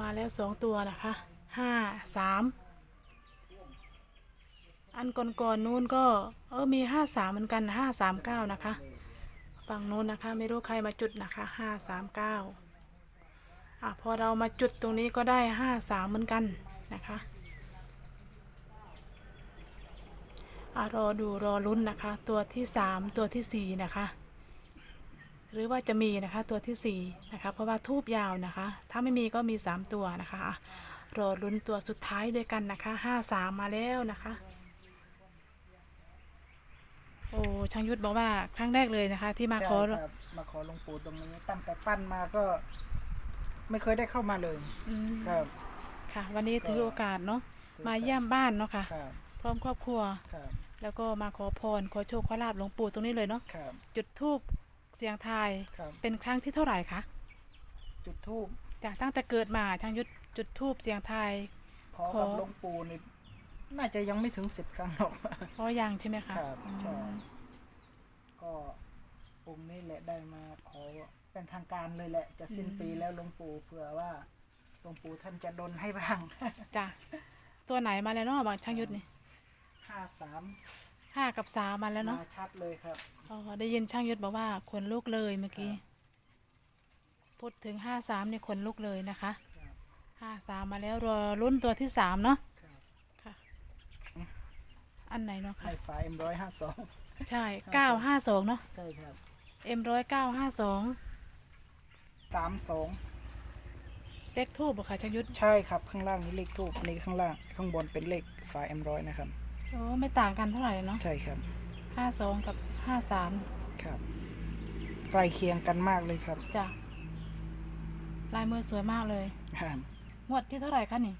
มาแล้วสองตัวนะคะห้าสามอันก่อนๆนู้นก็เออมีห้าสามเหมือนกันห้าสามเก้านะคะฝั่งนู้นนะคะ ไม่รู้ใครมาจุดนะคะห้าสามเก้าอะพอเรามาจุดตรงนี้ก็ได้ห้าสามเหมือนกันนะคะอะรอดูรอลุ้นนะคะ ตัวที่สามตัวที่สี่นะคะ หรือว่าจะมีนะคะตัวที่สี่นะคะเพราะว่าทูบยาวนะคะ ถ้าไม่มีก็มีสามตัวนะคะอะรอลุ้นตัวสุดท้ายด้วยกันนะคะห้าสามมาแล้วนะคะโอ้ช่างยุทธบอกว่าครั้งแรกเลยนะคะ ที่มาขอใช่ครับมาขอหลวงปู่ตรงนี้ตั้งแต่ปั้นมาก็ ไม่เคยได้เข้ามาเลยอืมครับ ค่ะ วันนี้ถือโอกาสเนาะมาเยี่ยมบ้านเนาะค่ะ ครับพร้อมครอบครัว ครับแล้วก็มาขอพรขอโชคขอลาบหลวงปู่ตรงนี้เลยเนาะครับจุดทูบ เสียงทาย ครับเป็นครั้งที่เท่าไหร่คะจุดทูบจากตั้งแต่เกิดมาช่างยุทธจุดทูบเสียงทาย ขอขอกับหลวงปู่นี่น่าจะยังไม่ถึงสิบครั้งหรอก เพราะยังใช่ไหมคะครับอืมใช่ก็องค์นี้แหละได้มาขอเป็นทางการเลยแหละ จะสิ้นปีแล้วหลวงปู่เผื่อว่าหลวงปู่ท่านจะดลให้บ้าง จ้ะตัวไหนมาแล้วเนาะบางช่างยุทธนี่ห้าสาม ห้ากับสามมาแล้วเนาะมาชัดเลยครับ อ๋อได้ยินช่างยุทธบอกว่าขนลุกเลยเมื่อกี้ พูดถึงห้าสามเนี่ยขนลุกเลยนะคะครับ ห้าสามมาแล้วรอรุ่นตัวที่สามเนาะครับค่ะ อันไหนเนาะให้ค่ะฝาเอ็มร้อยห้าสองใช่เก้าห้าสองเนาะใช่ครับเอ็มร้อยเก้าห้าสองสามสองเลขทูบอะค่ะช่างยุทธใช่ครับข้างล่างนี่เลขทูบนี่ข้างล่างข้างบนเป็นเลขฝาเอ็มร้อยนะครับ โอ้ไม่ต่างกันเท่าไหร่เลยเนาะใช่ครับห้าสองกับห้าสามครับ ใกล้เคียงกันมากเลยครับจ้ะลายมือสวยมากเลยครับงวดที่เท่าไหร่คะนี่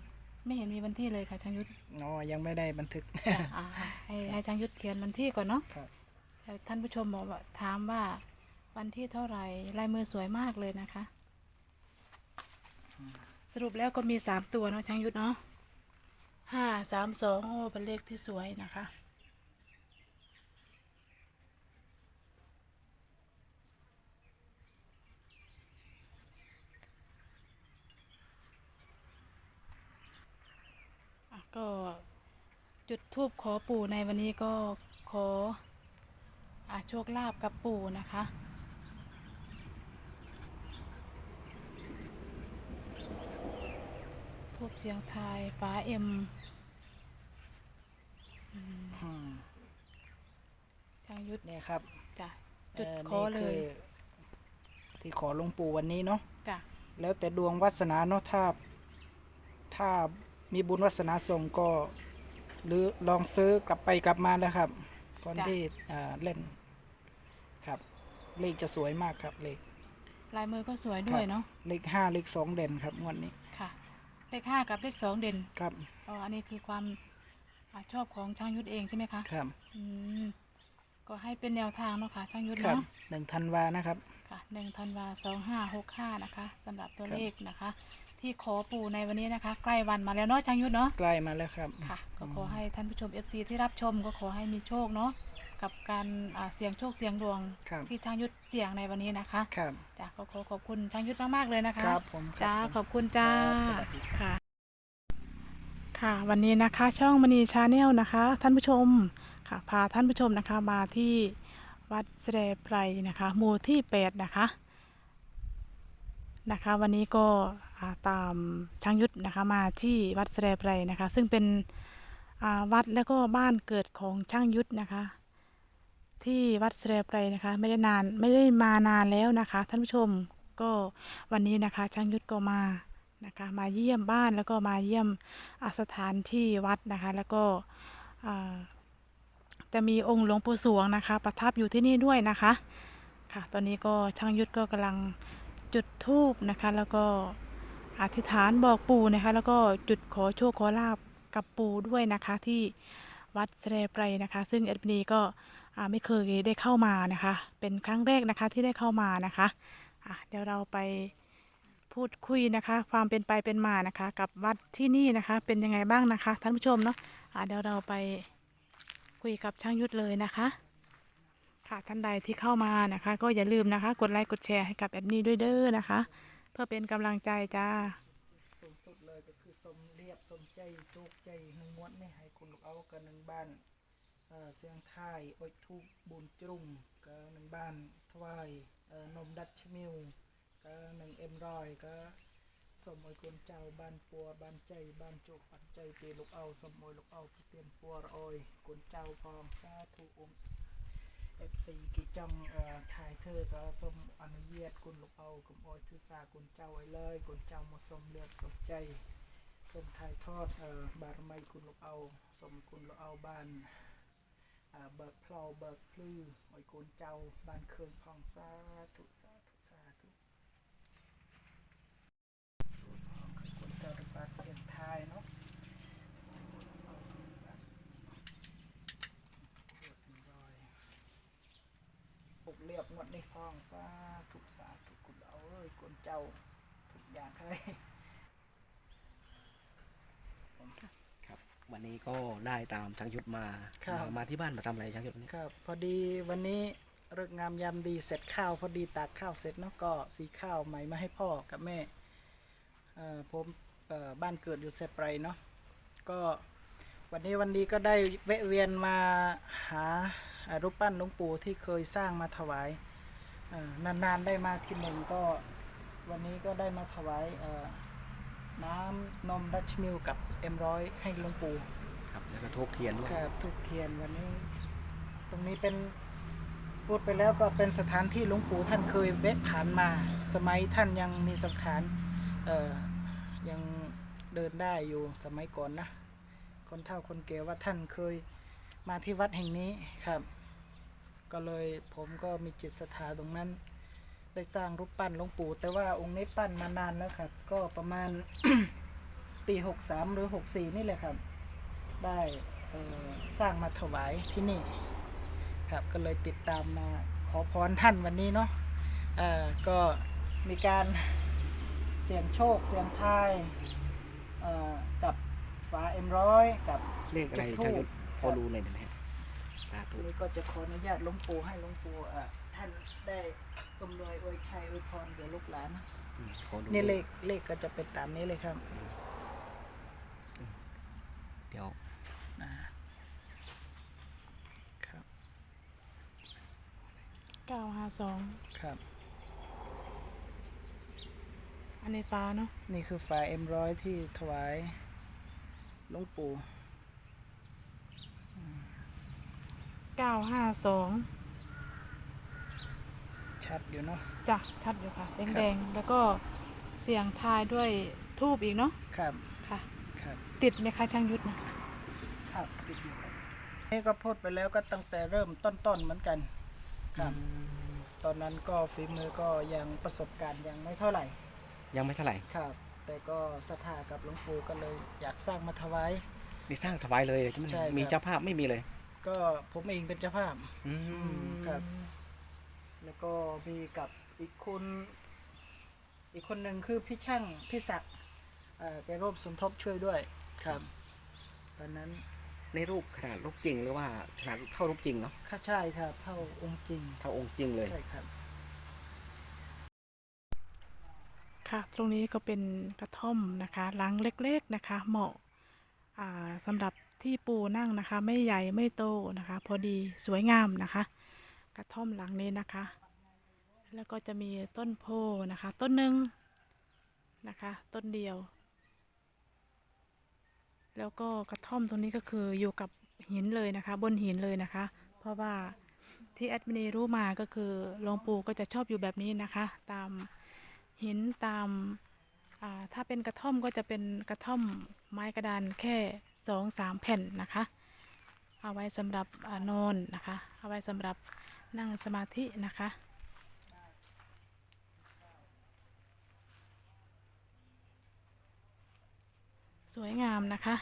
ไม่เห็นมีวันที่เลยค่ะช่างยุทธอ๋อยังไม่ได้บันทึกจ้ะอ่าให้ให้ช่างยุทธเขียนวันที่ก่อนเนาะครับ แต่ท่านผู้ชมบอกว่าถามว่าวันที่เท่าไหร่ลายมือสวยมากเลยนะคะ สรุปแล้วก็มีสามตัวเนาะช่างยุทธเนาะ ห้าสามสองโอ้เป็นเลขที่สวยนะคะก็จุดทูบขอปู่ในวันนี้ก็ขออาโชคลาภกับปู่นะคะ ทูบเสียงทายฟ้าเอ็ม อืม ช่างยุทธ เนี่ยครับจ้ะจุดเขอเลนี่ยคืที่ขอหลวงปู่วันนี้เนาะจ้ะแล้วแต่ดวงวาสนาเนาะถ้าถ้ามีบุญวาสนาส่งก็ หรือลองซื้อกลับไปกลับมานะครับก่อนที่อ่าเล่นครับ เลขจะสวยมากครับเลข ลายมือก็สวยด้วยเนาะเลขห้าเลขสองเด่นครับงวดนี้ค่ะ เลขห้ากับเลขสองเด่นครับอ๋ออันนี้คือความอาชอบของช่างยุทธเองใช่ไหมคะครับ อืม ก็ให้เป็นแนวทางเนาะค่ะช่างยุทธครับเนาะหนึ่งธันวานะครับ ค่ะหนึ่งธันวาสองห้าหกห้านะคะสำหรับตัวครับเลขนะคะ ที่ขอปู่ในวันนี้นะคะ ใกล้วันมาแล้วเนาะช่างยุทธเนาะใกล้มาแล้วครับ ค่ะ ก็ขอให้ท่านผู้ชม FC ที่รับชมก็ขอให้มีโชคเนาะกับการอ่าเสี่ยงโชคเสี่ยงดวงครับ ที่ช่างยุทธเสี่ยงในวันนี้นะคะครับ จ้ะก็ขอขอบคุณช่างยุทธมากๆเลยนะคะ ครับผมครับจ้า ผม ขอบคุณจ้า ครับสวัสดีครับ ค่ะ ค่ะ วันนี้นะคะช่องมณีชาแนลนะคะ ท่านผู้ชม ค่ะพาท่านผู้ชมนะคะมาที่วัดแสดไพรนะคะหมู่ที่แปดนะคะนะคะวันนี้ก็าตามช่างยุทธนะคะมาที่วัดแสดไพรนะคะ ซึ่งเป็นวัดแล้วก็บ้านเกิดของช่างยุทธนะคะ ที่วัดแสดไพรนะคะไม่ได้นานไม่ได้มานานแล้วนะคะ ท่านผู้ชมก็วันนี้นะคะช่างยุทธก็มานะคะมาเยี่ยมบ้านแล้วก็มาเยี่ยมอาสถานที่วัดนะคะ แล้วก็ จะมีองค์หลวงปู่สวงนะคะ ประทับอยู่ที่นี่ด้วยนะคะ ค่ะ ตอนนี้ก็ช่างยุทธก็กำลังจุดธูปนะคะ แล้วก็อธิษฐานบอกปู่นะคะ แล้วก็จุดขอโชคขอลาบกับปู่ด้วยนะคะที่วัดแสดไพรนะคะ ซึ่งเอ็ดมินีก็ไม่เคยได้เข้ามานะคะ เป็นครั้งแรกนะคะที่ได้เข้ามานะคะอะเดี๋ยวเราไปพูดคุยนะคะ ความเป็นไปเป็นมานะคะ กับวัดที่นี่นะคะ เป็นยังไงบ้างนะคะ ท่านผู้ชมเนาะอะเดี๋ยวเราไป คุยกับช่างยุทธเลยนะคะ ค่ะท่านใดที่เข้ามานะคะ ก็อย่าลืมนะคะ กดไลค์กดแชร์ให้กับแอดมินด้วยเด้อนะคะ เพื่อเป็นกำลังใจจ้าศูงสุดเลยก็คือสมเรียบสมใจโชคใจหนึ่งมวนนี่ให้คุณลูกเอากันหนึ่งบ้านเอ่อเสียงไทายอดทูบบุญจรุงก็หนึ่งบ้านถวายเอ่อนมดัชมิวก็หนึ่งเอ็มรอยก็ สมมวยคนเจ้าบ้านปัวบ้านใจบ้านโจกปันใจเตีลูกเอาสมมวยลูกเอาเตียนปัวรอยคนเจ้าพองสาธุองค์เอฟซีกิจังเอ่อถ่ายเธอก็สมอนุญาตคุณลูกเอากุมออยทือสาคุณเจ้าไว้เลยคุณเจ้ามาสมเลือดสมใจสมถ่ายทอดเอ่อบารมีคุณลูกเอาสมคุณลูกเอาบ้านอ่าเบิกเพลาเบิกพลื้อไว้คุณเจ้าบ้านเคืองพองสาธุสาธุสาธุคุณเจ้าได้ปากเสียงทายเนาะ ปลุกเรียบงวดในห้องสาธุสาธุคุณเอาเอ้ยคุณเจ้าทุกอย่างให้ครับ วันนี้ก็ได้ตามช่างยุทธมาครับ มามาที่บ้านมาทำอะไรช่างยุทธวันนี้ครับพอดีวันนี้เลิกงามยามดีเสร็จข้าวพอดีตากข้าวเสร็จเนาะก็สีข้าวใหม่มาให้พ่อกับแม่เอ่อผมเอ่อบ้านเกิดอยู่เซปไรเนาะก็วันนี้วันนี้ก็ได้แวะเวียนมาหาอ่า รูปปั้นหลวงปู่ที่เคยสร้างมาถวายเอ่อนานๆได้มาทีหนึ่งก็วันนี้ก็ได้มาถวายเอ่อน้ำนมดัชมิลกับเอ็มร้อยให้หลวงปู่ครับแล้วก็ทูบเทียนด้วยครับทุกเทียนวันนี้ ตรงนี้เป็นพูดไปแล้วก็เป็นสถานที่หลวงปู่ท่านเคยแวะผ่านมา สมัยท่านยังมีสังขารเอ่อยังเดินได้อยู่สมัยก่อนนะ คนเฒ่าคนแก่ว่าท่านเคย มาที่วัดแห่งนี้ครับ ก็เลยผมก็มีจิตศรัทธาตรงนั้น ได้สร้างรูปปั้นหลวงปู่ แต่ว่าองค์นี้ปั้นมานานแล้วครับ ก็ประมาณปี63หรือ64นี่แหละครับ ได้สร้างมาถวายที่นี่ครับก็เลยติดตามมาขอพรท่านวันนี้เนาะเออก็มีการเสี่ยงโชคเสี่ยงทายกับฝาเอ็มร้อยกับเลขอะไรทูด พอรู้เลยนะฮะสาธุทีนี้ก็จะขออนุญาตหลวงปู่ให้หลวงปู่เอ่อท่านได้อำนวยอวยชัยอวยพรแก่ลูกหลาน อืมขอดูนี่เลขเลขก็จะเป็นตามนี้เลยครับเดี๋ยวครับเก้าห้าสองครับ อันนี้ฟ้าเนาะนี่คือฝาเอ็มร้อยที่ถวายหลวงปู่ เก้าห้าสองชัดอยู่เนาะ จ้ะชัดอยู่ค่ะ ครับ แดงๆ แล้วก็เสียงทายด้วยทูบอีกเนาะครับค่ะ ครับติดไหมคะช่างยุทธนะ ครับติดอยู่ครับนี่ก็พูดไปแล้วก็ตั้งแต่เริ่มต้นๆเหมือนกัน ครับ ตอนนั้นก็ฝีมือก็ยังประสบการณ์ยังไม่เท่าไหร่ ยังไม่เท่าไหร่ครับ แต่ก็ศรัทธากับหลวงปู่ก็เลยอยากสร้างมาถวาย นี่สร้างถวายเลยใช่ไหมใช่ครับ มีเจ้าภาพไม่มีเลย ก็ผมเองเป็นเจ้าภาพ อืมครับ แล้วก็มีกับอีกคนอีกคนหนึ่งคือพี่ช่างพี่ศักดิ์เอ่อไปร่วมสมทบช่วยด้วยครับ ตอนนั้นในรูปขนาดรูปจริงหรือว่าขนาดเท่ารูปจริงเนาะค่าใช่ครับ เท่าองค์จริงเท่าองค์จริงเลย ใช่ครับ ค่ะ ตรงนี้ก็เป็นกระท่อมนะคะหลังเล็กๆนะคะ เหมาะอ่า สำหรับที่ปูนั่งนะคะ ไม่ใหญ่ไม่โตนะคะ พอดีสวยงามนะคะ กระท่อมหลังนี้นะคะ แล้วก็จะมีต้นโพนะคะ ต้นหนึ่งนะคะ ต้นเดียว แล้วก็กระท่อมตรงนี้ก็คืออยู่กับหินเลยนะคะ บนหินเลยนะคะ เพราะว่าที่แอดมินรู้มาก็คือหลวงปู่ก็จะชอบอยู่แบบนี้นะคะ ตามหินตามถ้าเป็นกระท่อมก็จะเป็นกระท่อม ไม้กระดานแค่สองสามแผ่นนะคะ เอาไว้สำหรับอนอนนะคะ เอาไว้สำหรับนั่งสมาธินะคะสวยงามนะคะ